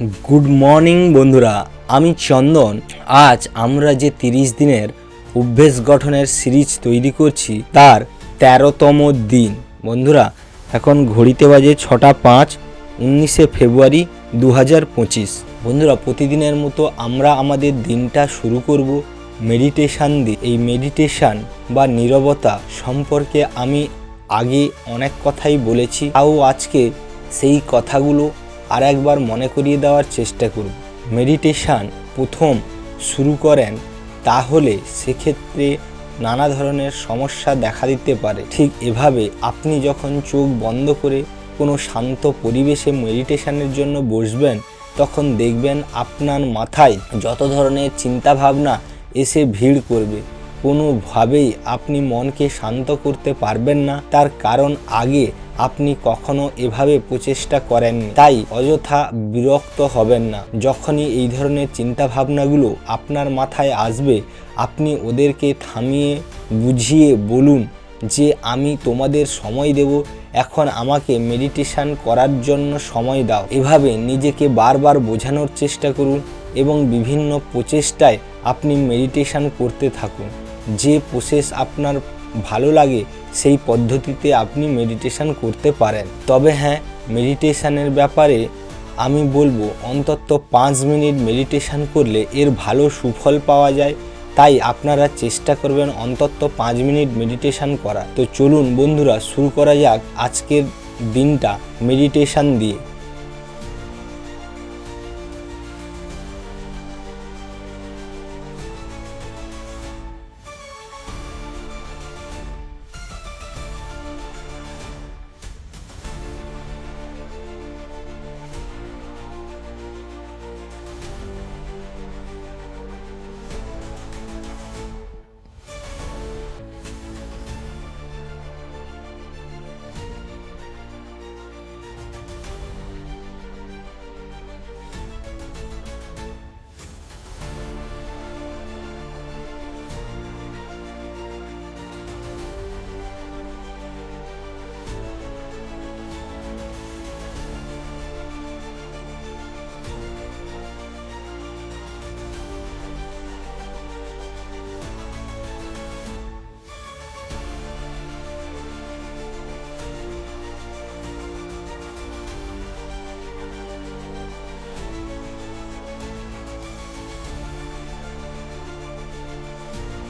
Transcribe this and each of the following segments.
Good morning বন্ধুরা, আমি চন্দন। আজ আমরা যে তিরিশ দিনের অভ্যেস গঠনের সিরিজ তৈরি করছি, তার তেরোতম দিন। বন্ধুরা, এখন ঘড়িতে বাজে ছটা পাঁচ, উনিশে ফেব্রুয়ারি দু হাজার পঁচিশ। বন্ধুরা, প্রতিদিনের মতো আমরা আমাদের দিনটা শুরু করব মেডিটেশান দিয়ে। এই মেডিটেশান বা নীরবতা সম্পর্কে আমি আগে অনেক কথাই বলেছি, তাও আজকে সেই কথাগুলো আর একবার মনে করিয়ে দেওয়ার চেষ্টা করব মেডিটেশান প্রথম শুরু করেন, তাহলে সেক্ষেত্রে নানা ধরনের সমস্যা দেখা দিতে পারে। ঠিক এভাবে আপনি যখন চোখ বন্ধ করে কোনো শান্ত পরিবেশে মেডিটেশানের জন্য বসবেন, তখন দেখবেন আপনার মাথায় যত ধরনের চিন্তাভাবনা এসে ভিড় করবে। কোনোভাবেই আপনি মনকে শান্ত করতে পারবেন না। তার কারণ আগে আপনি কখনো এভাবে প্রচেষ্টা করেননি। তাই অযথা বিরক্ত হবেন না। যখনই এই ধরনের চিন্তাভাবনাগুলো আপনার মাথায় আসবে, আপনি ওদেরকে থামিয়ে বুঝিয়ে বলুন যে, আমি তোমাদের সময় দেব। এখন আমাকে মেডিটেশান করার জন্য সময় দাও। এভাবে নিজেকে বারবার বোঝানোর চেষ্টা করুন এবং বিভিন্ন প্রচেষ্টায় আপনি মেডিটেশান করতে থাকুন। যে প্রসেস আপনার ভালো লাগে, সেই পদ্ধতিতে আপনি মেডিটেশান করতে পারেন। তবে হ্যাঁ মেডিটেশানের ব্যাপারে আমি বলব, অন্তত পাঁচ মিনিট মেডিটেশান করলে এর ভালো সুফল পাওয়া যায়। তাই আপনারা চেষ্টা করবেন অন্তত পাঁচ মিনিট মেডিটেশান করা তো চলুন বন্ধুরা, শুরু করা যাক আজকের দিনটা মেডিটেশান দিয়ে।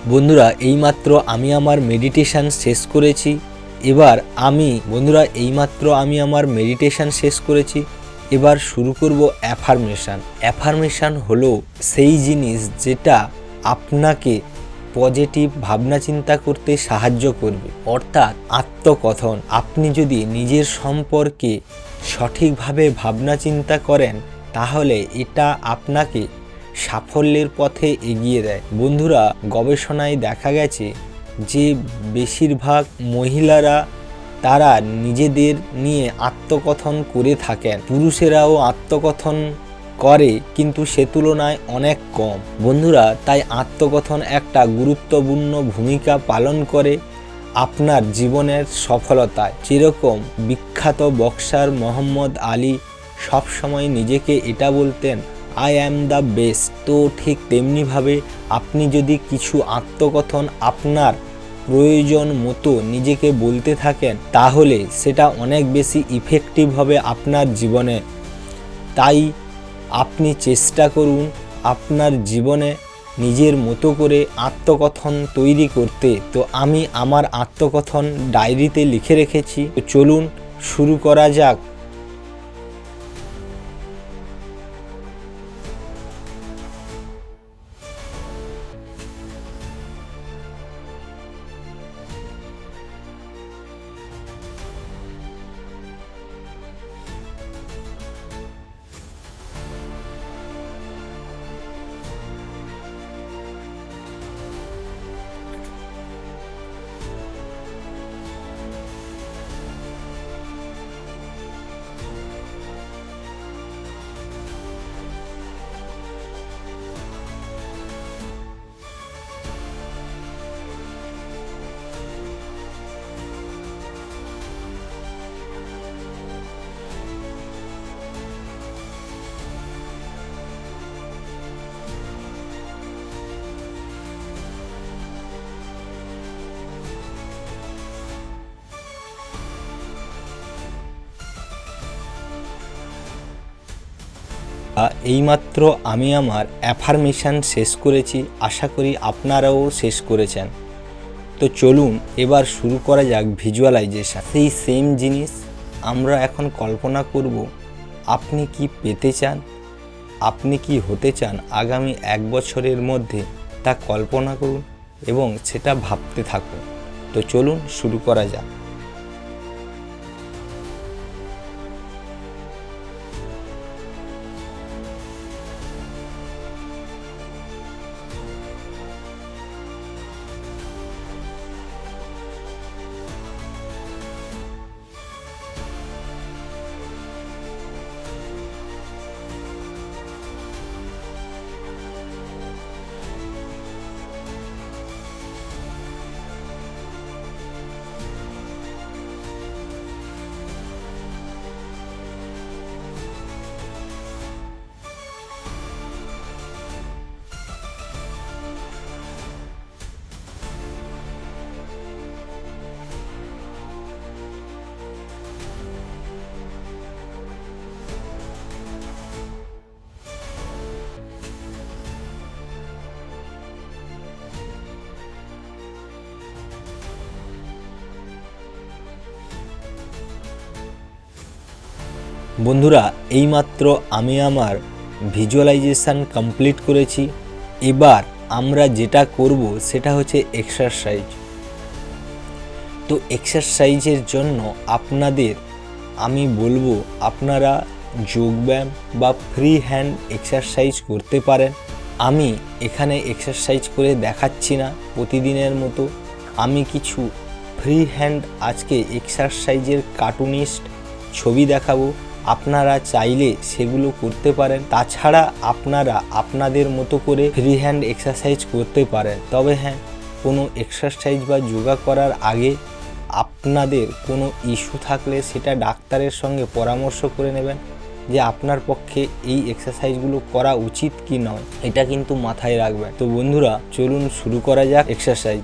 বন্ধুরা, এইমাত্র আমি আমার মেডিটেশন শেষ করেছি। এবার আমি, বন্ধুরা, এইমাত্র আমি আমার মেডিটেশন শেষ করেছি। এবার শুরু করব অ্যাফার্মেশান অ্যাফার্মেশান হলো সেই জিনিস যেটা আপনাকে পজিটিভ ভাবনা চিন্তা করতে সাহায্য করবে। অর্থাৎ আত্মকথন। আপনি যদি নিজের সম্পর্কে সঠিকভাবে ভাবনা চিন্তা করেন, তাহলে এটা আপনাকে সাফল্যের পথে এগিয়ে দেয়। বন্ধুরা, গবেষণায় দেখা গেছে যে বেশিরভাগ মহিলারা তারা নিজেদের নিয়ে আত্মকথন করে থাকেন। পুরুষেরাও আত্মকথন করে, কিন্তু সে তুলনায় অনেক কম। বন্ধুরা, তাই আত্মকথন একটা গুরুত্বপূর্ণ ভূমিকা পালন করে আপনার জীবনের সফলতায়। যেরকম বিখ্যাত বক্সার মোহাম্মদ আলী সবসময় নিজেকে এটা বলতেন আই অ্যাম দ্য বেস্ট তো ঠিক তেমনিভাবে আপনি যদি কিছু আত্মকথন আপনার প্রয়োজন মতো নিজেকে বলতে থাকেন, তাহলে সেটা অনেক বেশি ইফেক্টিভ হবে আপনার জীবনে। তাই আপনি চেষ্টা করুন আপনার জীবনে নিজের মতো করে আত্মকথন তৈরি করতে। তো আমি আমার আত্মকথন ডায়েরিতে লিখে রেখেছি। চলুন শুরু করা যাক। এইমাত্র আমি আমার অ্যাফার্মেশন শেষ করেছি, আশা করি আপনারাও শেষ করেছেন। তো চলুন এবার শুরু করা যাক ভিজুয়ালাইজেশন সেই সেম জিনিস আমরা এখন কল্পনা করব, আপনি কি পেতে চান, আপনি কি হতে চান আগামী এক বছরের মধ্যে তা কল্পনা করুন এবং সেটা ভাবতে থাকুন। তো চলুন শুরু করা যাক। বন্ধুরা, এইমাত্র আমি আমার ভিজুয়ালাইজেশান কমপ্লিট করেছি। এবার আমরা যেটা করব সেটা হচ্ছে এক্সারসাইজ তো এক্সারসাইজের জন্য আপনাদের আমি বলব, আপনারা যোগব্যায়াম বা ফ্রি হ্যান্ড এক্সারসাইজ করতে পারেন। আমি এখানে এক্সারসাইজ করে দেখাচ্ছি না প্রতিদিনের মতো। আমি কিছু ফ্রি হ্যান্ড আজকে এক্সারসাইজের কার্টুনিস্ট ছবি দেখাবো। আপনারা চাইলে সেগুলো করতে পারেন। তাছাড়া আপনারা আপনাদের মতো করে ফ্রি হ্যান্ড এক্সারসাইজ করতে পারেন। তবে হ্যাঁ কোনো এক্সারসাইজ বা যোগা করার আগে আপনাদের কোনো ইস্যু থাকলে সেটা ডাক্তারের সঙ্গে পরামর্শ করে নেবেন যে আপনার পক্ষে এই এক্সারসাইজগুলো করা উচিত কি নয়। এটা কিন্তু মাথায় রাখবেন। তো বন্ধুরা, চলুন শুরু করা যাক এক্সারসাইজ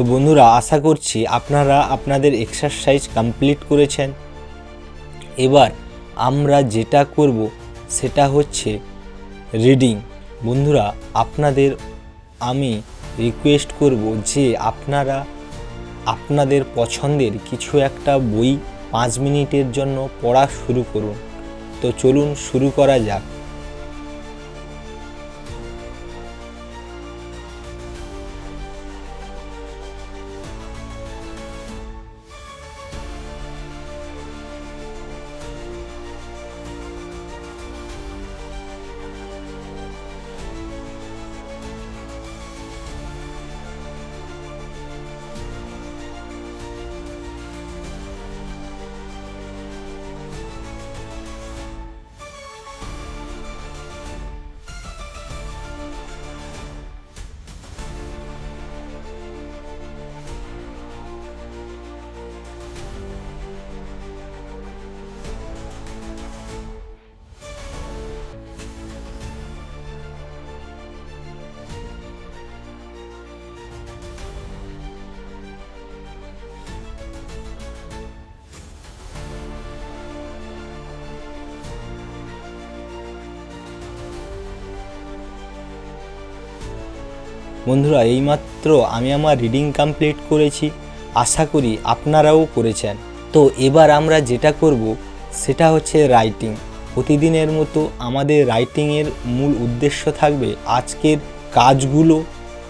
তো বন্ধুরা, আশা করছি আপনারা আপনাদের এক্সারসাইজ কমপ্লিট করেছেন। এবার আমরা যেটা করব, সেটা হচ্ছে রিডিং বন্ধুরা, আপনাদের আমি রিকোয়েস্ট করব যে আপনারা আপনাদের পছন্দের কিছু একটা বই পাঁচ মিনিটের জন্য পড়া শুরু করুন। তো চলুন শুরু করা যাক। বন্ধুরা, এইমাত্র আমি আমার রিডিং কমপ্লিট করেছি, আশা করি আপনারাও করেছেন। তো এবার আমরা যেটা করব, সেটা হচ্ছে রাইটিং প্রতিদিনের মতো আমাদের রাইটিংয়ের মূল উদ্দেশ্য থাকবে আজকের কাজগুলো।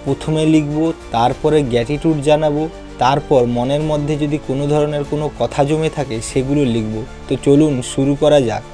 প্রথমে লিখব, তারপরে গ্র্যাটিটিউড জানাব, তারপর মনের মধ্যে যদি কোনো ধরনের কোনো কথা জমে থাকে, সেগুলো লিখব। তো চলুন শুরু করা যাক।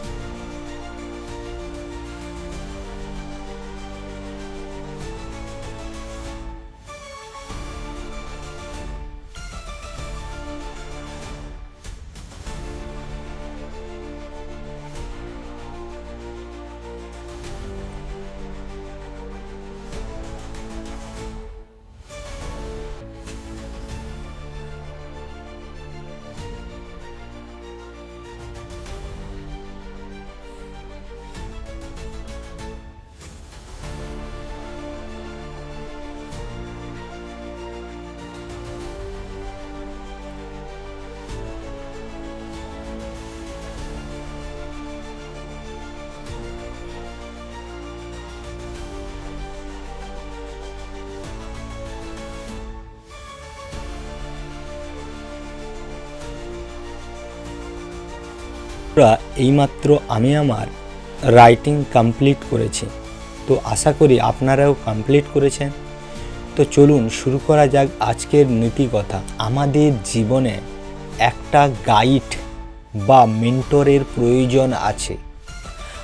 এইমাত্র আমি আমার রাইটিং কমপ্লিট করেছি। তো আশা করি আপনারাও কমপ্লিট করেছেন। তো চলুন শুরু করা যাক আজকের নীতি কথা। আমাদের জীবনে একটা গাইড বা মেন্টরের প্রয়োজন আছে।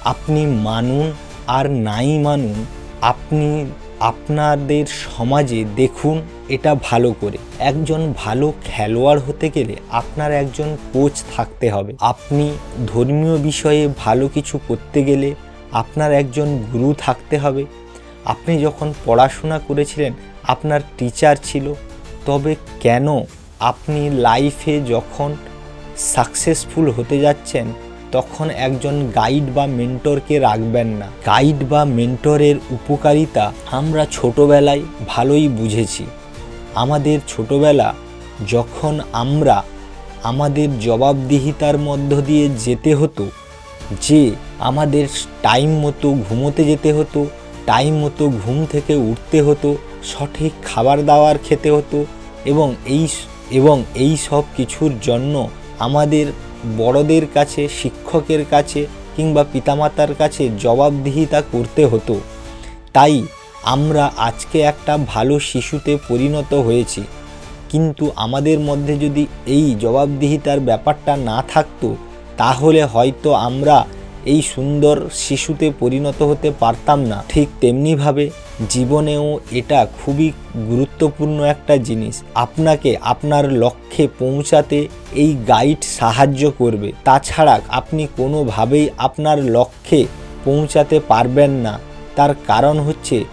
আপনি মানুন আর নাই মানুন, আপনি আপনাদের সমাজে দেখুন, এটা ভালো করে। একজন ভালো খেলোয়াড় হতে গেলে আপনার একজন কোচ থাকতে হবে। আপনি ধর্মীয় বিষয়ে ভালো কিছু করতে গেলে আপনার একজন গুরু থাকতে হবে। আপনি যখন পড়াশোনা করেছিলেন, আপনার টিচার ছিল। তবে কেন আপনি লাইফে যখন সাকসেসফুল হতে যাচ্ছেন তখন একজন গাইড বা মেন্টরকে রাখবেন না। গাইড বা মেন্টরের উপকারিতা আমরা ছোটবেলায় ভালোই বুঝেছি। আমাদের ছোটবেলা যখন আমরা আমাদের জবাবদিহিতার মধ্য দিয়ে যেতে হতো, যে আমাদের টাইম মতো ঘুমোতে যেতে হতো, টাইম মতো ঘুম থেকে উঠতে হতো, সঠিক খাবার দাবার খেতে হতো এবং এই এবং এই সব কিছুর জন্য আমাদের বড়দের কাছে, শিক্ষকের কাছে কিংবা পিতামাতার কাছে জবাবদিহিতা করতে হতো। তাই আমরা আজকে একটা ভালো শিশুতে পরিণত হয়েছি। কিন্তু আমাদের মধ্যে যদি এই জবাবদিহিতার ব্যাপারটা না থাকতো, তাহলে হয়তো আমরা এই সুন্দর শিশুতে পরিণত হতে পারতাম না। ঠিক তেমনিভাবে জীবনেও এটা খুবই গুরুত্বপূর্ণ একটা জিনিস। আপনাকে আপনার লক্ষ্যে পৌঁছাতে এই গাইড সাহায্য করবে। তাছাড়া আপনি কোনোভাবেই আপনার লক্ষ্যে পৌঁছাতে পারবেন না। তার কারণ হচ্ছে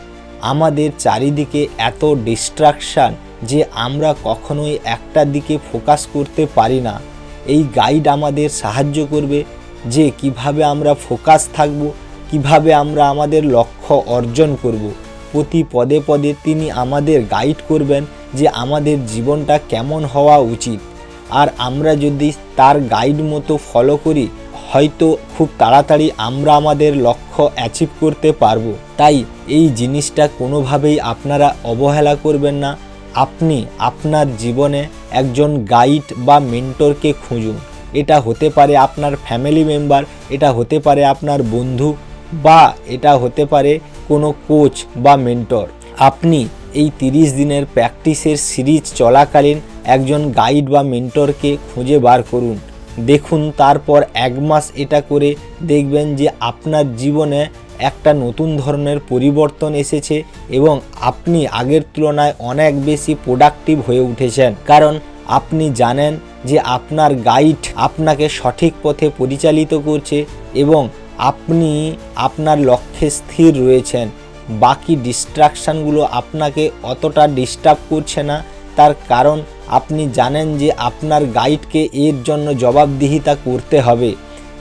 আমাদের চারিদিকে এত ডিস্ট্রাকশান যে আমরা কখনোই একটা দিকে ফোকাস করতে পারি না। এই গাইড আমাদের সাহায্য করবে যে কীভাবে আমরা ফোকাস থাকব, কীভাবে আমরা আমাদের লক্ষ্য অর্জন করব। প্রতি পদে পদে তিনি আমাদের গাইড করবেন যে আমাদের জীবনটা কেমন হওয়া উচিত। আর আমরা যদি তার গাইড মতো ফলো করি, হয়তো খুব তাড়াতাড়ি আমরা আমাদের লক্ষ্য অ্যাচিভ করতে পারব। তাই এই জিনিসটা কোনোভাবেই আপনারা অবহেলা করবেন না। আপনি আপনার জীবনে একজন গাইড বা মেন্টরকে খুঁজুন। এটা হতে পারে আপনার ফ্যামিলি মেম্বার এটা হতে পারে আপনার বন্ধু বা এটা হতে পারে কোনো কোচ বা মেন্টর আপনি এই তিরিশ দিনের প্র্যাকটিসের সিরিজ চলাকালীন একজন গাইড বা মেন্টরকে খুঁজে বার করুন। দেখুন, তারপর এক মাস এটা করে দেখবেন যে আপনার জীবনে একটা নতুন ধরনের পরিবর্তন এসেছে এবং আপনি আগের তুলনায় অনেক বেশি প্রোডাক্টিভ হয়ে উঠেছেন। কারণ আপনি জানেন যে আপনার গাইড আপনাকে সঠিক পথে পরিচালিত করছে এবং আপনি আপনার লক্ষ্যে স্থির রয়েছেন। বাকি ডিস্ট্রাকশানগুলো আপনাকে অতটা ডিস্টার্ব করছে না। তার কারণ আপনি জানেন যে আপনার গাইডকে এর জন্য জবাবদিহিতা করতে হবে।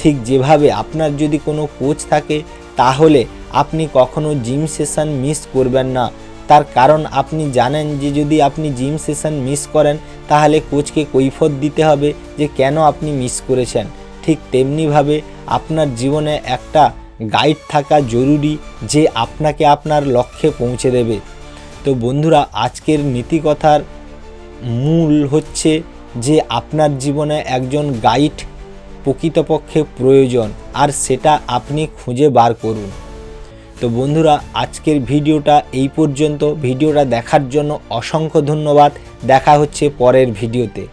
ঠিক যেভাবে আপনার যদি কোনো কোচ থাকে, তাহলে আপনি কখনো জিম সেশন মিস করবেন না। তার কারণ আপনি জানেন যে যদি আপনি জিম সেশন মিস করেন, তাহলে কোচকে কৈফত দিতে হবে যে কেন আপনি মিস করেছেন। ঠিক তেমনিভাবে আপনার জীবনে একটা গাইড থাকা জরুরি যে আপনাকে আপনার লক্ষ্যে পৌঁছে দেবে। তো বন্ধুরা, আজকের নীতিকথার মূল হচ্ছে যে আপনার জীবনে একজন গাইড প্রকৃতপক্ষে প্রয়োজন, আর সেটা আপনি খুঁজে বার করুন। তো বন্ধুরা, আজকের ভিডিওটা এই পর্যন্ত। ভিডিওটা দেখার জন্য অসংখ্য ধন্যবাদ। দেখা হচ্ছে পরের ভিডিওতে।